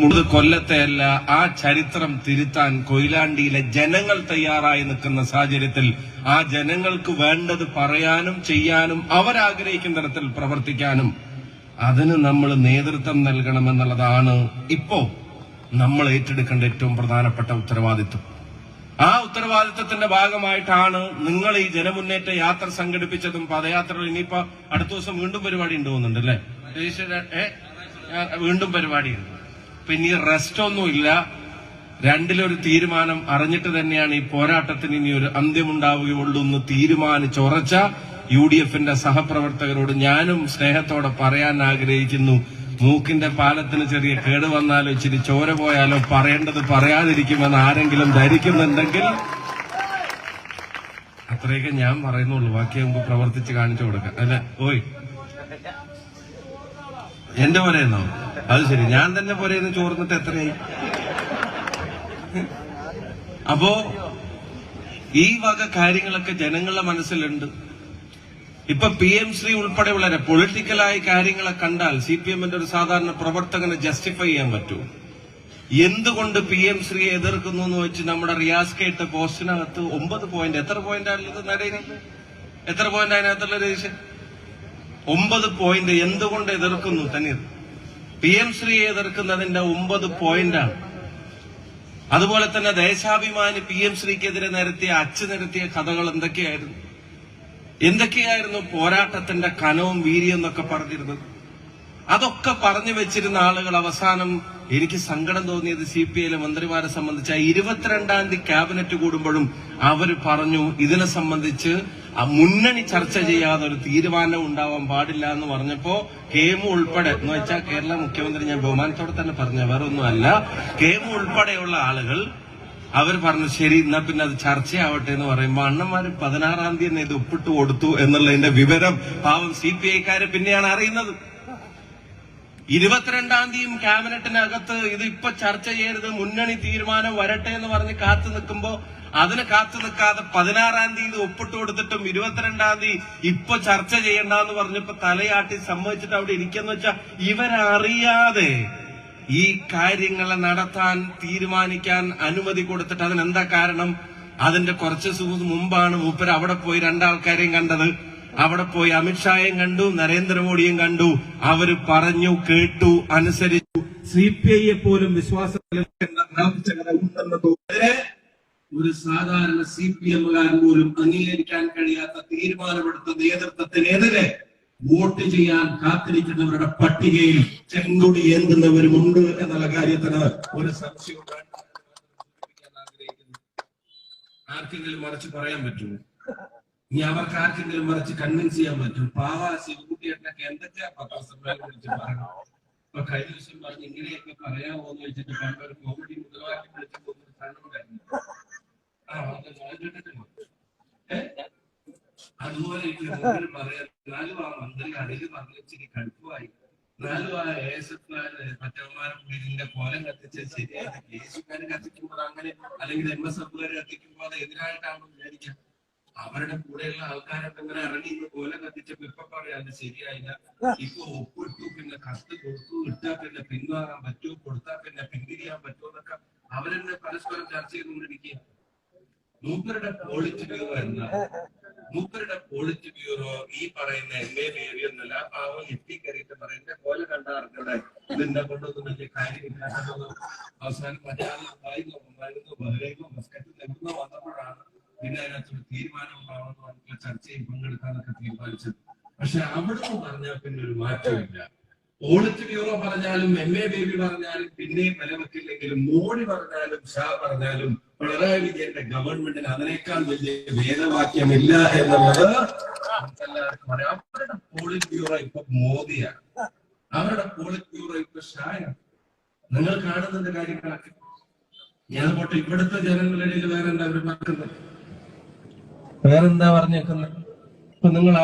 മുമ്പ് കൊല്ലത്തെ അല്ല ആ ചരിത്രം തിരുത്താൻ കൊയിലാണ്ടിയിലെ ജനങ്ങൾ തയ്യാറായി നിൽക്കുന്ന സാഹചര്യത്തിൽ ആ ജനങ്ങൾക്ക് വേണ്ടത് പറയാനും ചെയ്യാനും അവരാഗ്രഹിക്കുന്ന തരത്തിൽ പ്രവർത്തിക്കാനും അതിന് നമ്മൾ നേതൃത്വം നൽകണമെന്നുള്ളതാണ് ഇപ്പോ നമ്മൾ ഏറ്റെടുക്കേണ്ട ഏറ്റവും പ്രധാനപ്പെട്ട ഉത്തരവാദിത്വം. ആ ഉത്തരവാദിത്വത്തിന്റെ ഭാഗമായിട്ടാണ് നിങ്ങൾ ഈ ജനമുന്നേറ്റ യാത്ര സംഘടിപ്പിച്ചതും പദയാത്രകൾ ഇനിയിപ്പോ അടുത്ത ദിവസം വീണ്ടും പരിപാടി ഉണ്ട് തോന്നുന്നുണ്ട് അല്ലേ വീണ്ടും പരിപാടിയുണ്ട്. പിന്നെ റെസ്റ്റ് ഒന്നുമില്ല രണ്ടിലൊരു തീരുമാനം അറിഞ്ഞിട്ട് തന്നെയാണ് ഈ പോരാട്ടത്തിന് ഇനി ഒരു അന്ത്യമുണ്ടാവുകയുള്ളൂ എന്ന് തീരുമാനിച്ചുറച്ച യു ഡി എഫിന്റെ സഹപ്രവർത്തകരോട് ഞാനും സ്നേഹത്തോടെ പറയാൻ ആഗ്രഹിക്കുന്നു. മൂക്കിന്റെ പാലത്തിന് ചെറിയ കേട് വന്നാലോ ഇച്ചിരി ചോര പോയാലോ പറയേണ്ടത് പറയാതിരിക്കുമെന്ന് ആരെങ്കിലും ധരിക്കുന്നുണ്ടെങ്കിൽ അത്രയൊക്കെ ഞാൻ പറയുന്നുള്ളൂ. ബാക്കി നമുക്ക് പ്രവർത്തിച്ച് കാണിച്ചു കൊടുക്കാം. അല്ലെ? ഓയ്. എന്റെ പോലെയെന്നോ? അത് ശരി. ഞാൻ തന്നെ പോലെയെന്ന് ചോർന്നിട്ട് എത്രയായി? അപ്പോ ഈ വക കാര്യങ്ങളൊക്കെ ജനങ്ങളുടെ മനസ്സിലുണ്ട്. ഇപ്പൊ പി എം ശ്രീ ഉൾപ്പെടെയുള്ള പൊളിറ്റിക്കലായ കാര്യങ്ങളെ കണ്ടാൽ സി പി എമ്മിന്റെ ഒരു സാധാരണ പ്രവർത്തകനെ ജസ്റ്റിഫൈ ചെയ്യാൻ പറ്റൂ. എന്തുകൊണ്ട് പി എം ശ്രീയെ എതിർക്കുന്നു എന്ന് വെച്ച് നമ്മുടെ റിയാസ് കേട്ട പോസ്റ്റിനകത്ത് ഒമ്പത് പോയിന്റ് എത്ര പോയിന്റ് ആണുള്ളത് നടേരി എത്ര പോയിന്റ് അതിനകത്തുള്ള രജിഷൻ ഒമ്പത് പോയിന്റ് എന്തുകൊണ്ട് എതിർക്കുന്നു തനീർ പി എം ശ്രീയെ എതിർക്കുന്നതിന്റെ ഒമ്പത് പോയിന്റാണ്. അതുപോലെ തന്നെ ദേശാഭിമാനി പി എം ശ്രീക്കെതിരെ നിരത്തിയ അച്ചു നിരത്തിയ കഥകൾ എന്തൊക്കെയായിരുന്നു? എന്തൊക്കെയായിരുന്നു പോരാട്ടത്തിന്റെ കനവും വീര്യം എന്നൊക്കെ പറഞ്ഞിരുന്നത്? അതൊക്കെ പറഞ്ഞു വെച്ചിരുന്ന ആളുകൾ അവസാനം എനിക്ക് സങ്കടം തോന്നിയത് സി പി ഐയിലെ മന്ത്രിമാരെ സംബന്ധിച്ച് ഇരുപത്തിരണ്ടാം തീയതി ക്യാബിനറ്റ് കൂടുമ്പോഴും അവർ പറഞ്ഞു ഇതിനെ സംബന്ധിച്ച് മുന്നണി ചർച്ച ചെയ്യാതെ ഒരു തീരുമാനം ഉണ്ടാവാൻ പാടില്ല എന്ന് പറഞ്ഞപ്പോ കേമു ഉൾപ്പെടെ എന്ന് വെച്ചാൽ കേരള മുഖ്യമന്ത്രി ഞാൻ ബഹുമാനത്തോടെ തന്നെ പറഞ്ഞ വേറെ ഒന്നുമല്ല കേമു ഉൾപ്പെടെയുള്ള ആളുകൾ അവർ പറഞ്ഞു ശരി എന്നാ പിന്നെ അത് ചർച്ചയാവട്ടെ എന്ന് പറയുമ്പോ അണ്ണന്മാര് പതിനാറാം തീയതി ഇത് ഒപ്പിട്ട് കൊടുത്തു എന്നുള്ളതിന്റെ വിവരം പാവം സി പി ഐക്കാര് പിന്നെയാണ് അറിയുന്നത്. ഇരുപത്തിരണ്ടാം തീയതി ക്യാബിനറ്റിനകത്ത് ഇത് ഇപ്പൊ ചർച്ച ചെയ്യരുത് മുന്നണി തീരുമാനം വരട്ടെ എന്ന് പറഞ്ഞ് കാത്തു നിൽക്കുമ്പോ അതിന് കാത്തു നിൽക്കാതെ പതിനാറാം തീയതി ഒപ്പിട്ട് കൊടുത്തിട്ടും ഇരുപത്തിരണ്ടാം തീയതി ഇപ്പൊ ചർച്ച ചെയ്യണ്ട എന്ന് പറഞ്ഞപ്പോ തലയാട്ടി സമ്മതിച്ചിട്ട് അവിടെ ഇരിക്കുന്ന വെച്ചാൽ ഇവരറിയാതെ ഈ കാര്യങ്ങളെ നടത്താൻ തീരുമാനിക്കാൻ അനുമതി കൊടുത്തിട്ട് അതിനെന്താ കാരണം? അതിന്റെ കുറച്ച് മുമ്പാണ് മൂപ്പര് അവിടെ പോയി രണ്ടാൾക്കാരെയും കണ്ടത്. അവിടെ പോയി അമിത്ഷായെയും കണ്ടു നരേന്ദ്രമോദിയും കണ്ടു. അവർ പറഞ്ഞു കേട്ടു അനുസരിച്ചു. സി പി ഐയെ പോലും വിശ്വാസത്തിൽ ഒരു സാധാരണ സി പി എമ്മുകാരൻ പോലും അംഗീകരിക്കാൻ കഴിയാത്ത തീരുമാനമെടുത്ത നേതൃത്വത്തിനെതിരെ വോട്ട് ചെയ്യാൻ കാത്തിരിക്കുന്നവരുടെ പട്ടികയിൽ ചെങ്കുടി ഏന്തുന്നവരുമുണ്ട് എന്നുള്ള കാര്യത്തിന് ഒരു സംശയം. ആർക്കെങ്കിലും മറിച്ച് പറയാൻ പറ്റുമോ? ഇനി അവർക്ക് ആർക്കെങ്കിലും മറിച്ച് കൺവിൻസ് ചെയ്യാൻ പറ്റും. പാവ ശിവകുട്ടിയേട്ടനൊക്കെ എന്തൊക്കെയാ പത്രസമ്മേളനം വിളിച്ച് കഴിഞ്ഞ ദിവസം പറഞ്ഞ് ഇങ്ങനെയൊക്കെ പറയാമോ എന്ന് വെച്ചിട്ട് പണ്ട് ഒരു കോമഡി മുദ്രാവാക്യം വിളിച്ചു പോകുന്ന? അതുപോലെ മുമ്പിൽ നാലു ആ മന്ത്രി അടിയിൽ പറഞ്ഞു ഇച്ചിരി കടുപ്പമായി. നാലു ആ എഫ് മറ്റന്മാരെ ഇതിന്റെ കോലം കത്തിച്ച ശരിയാണ് കേസുകാർ കത്തിക്കുമ്പോൾ അങ്ങനെ അല്ലെങ്കിൽ എം എസ് എഫുകാർ കത്തിക്കുമ്പോൾ അത് എതിരായിട്ടാണെന്ന് വിചാരിക്കാം. അവരുടെ കൂടെയുള്ള ആൾക്കാരൊക്കെ ഇങ്ങനെ ഇറങ്ങി പോലെ കത്തിച്ചപ്പോ ഇപ്പൊ പറയാം അത് ശരിയായില്ല. ഇപ്പൊ ഒപ്പിട്ടു പിന്നെ കത്ത് കൊടുത്തു ഇട്ടാ പിന്നെ പിൻവാങ്ങാൻ പറ്റുമോ? കൊടുത്താൽ പിന്നെ പിന്തിരിയാൻ പറ്റുമോ? എന്നൊക്കെ അവരെന്നെ പരസ്പരം ചർച്ച ചെയ്തുകൊണ്ടിരിക്കുക മൂപ്പരുടെ പോളിറ്റ് ബ്യൂറോ എന്താ? മൂപ്പരുടെ പോളിറ്റ് ബ്യൂറോ ഈ പറയുന്ന എം എ ബേബി എന്നല്ല ആ പാവം എത്തി കയറിയിട്ട് പറയുന്ന പോലെ കണ്ട അറിഞ്ഞൂടെ? ഇതിന്റെ കൊണ്ടൊന്നും വലിയ കാര്യമില്ലാത്തത് അവസാനം മരുന്നോ ബഹ്റൈനോ എവിടുന്നോ വന്നപ്പോഴാണ് പിന്നെ അതിനകത്തൊരു തീരുമാനം ചർച്ചയും പങ്കെടുക്കാനൊക്കെ തീരുമാനിച്ചത്. പക്ഷെ അവിടുന്ന് പറഞ്ഞാൽ പിന്നെ ഒരു മാറ്റമില്ല. പോളിറ്റ് ബ്യൂറോ പറഞ്ഞാലും എം എ ബേബി പറഞ്ഞാലും പിന്നെയും നിലവെക്കില്ലെങ്കിലും മോഡി പറഞ്ഞാലും ഷാ പറഞ്ഞാലും പിണറായി വിജയന്റെ ഗവൺമെന്റിന് അതിനേക്കാൾ വലിയ വേദവാക്യം ഇല്ല എന്നുള്ളത് എല്ലാവർക്കും അറിയാം. അവരുടെ പോളിറ്റ് ബ്യൂറോ ഇപ്പൊ മോദിയാണ്. അവരുടെ പോളിറ്റ് ബ്യൂറോ ഇപ്പൊ ഷായാണ്. നിങ്ങൾ കാണുന്നതിന്റെ കാര്യങ്ങളൊക്കെ. ഞാൻ പോട്ടെ ഇവിടുത്തെ ജനങ്ങളുടെ ഇടയിൽ വേറെന്താ അവർ പറഞ്ഞത് വേറെന്താ പറഞ്ഞേക്കുന്നത് ഇപ്പൊ നിങ്ങൾ